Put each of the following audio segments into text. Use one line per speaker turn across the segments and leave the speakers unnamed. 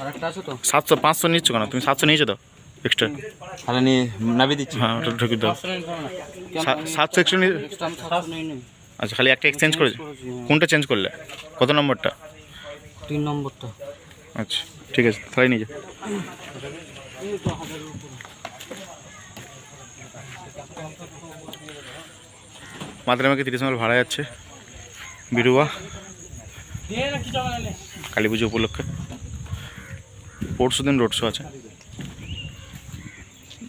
আরেকটা আছে তো?
সাতশো পাঁচশো নিচ্ছ কেন? তুমি সাতশো নিয়েছো তো এক্সট্রা
তাহলে নিয়ে নামিয়ে দিচ্ছি।
হ্যাঁ ওটা ঢুকে দাও। সাতশো এক্সট্রা নিয়ে আচ্ছা খালি একটা এক্সচেঞ্জ করেছ। কোনটা চেঞ্জ করলে? কত নম্বরটা?
তিন নম্বরটা।
আচ্ছা ঠিক আছে তাহলে নিয়ে যাও মাদ্রামাকে তিরিশ মাইল ভাড়া যাচ্ছে বিরুয়া কালী পুজো উপলক্ষে। পরশু দিন রোড শো আছে।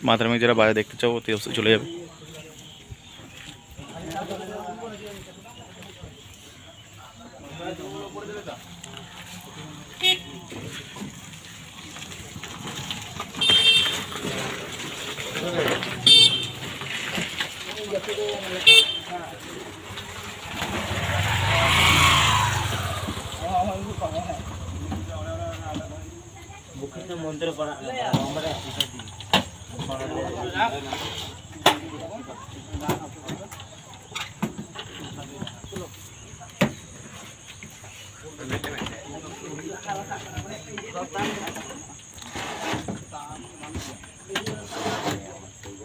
মাদ্রামিক যারা বাইরে দেখতে চাও, অতি অবশ্যই চলে যাবে।
Bukitnya
mundur para nomor ya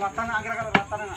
लाताना Agra का लाताना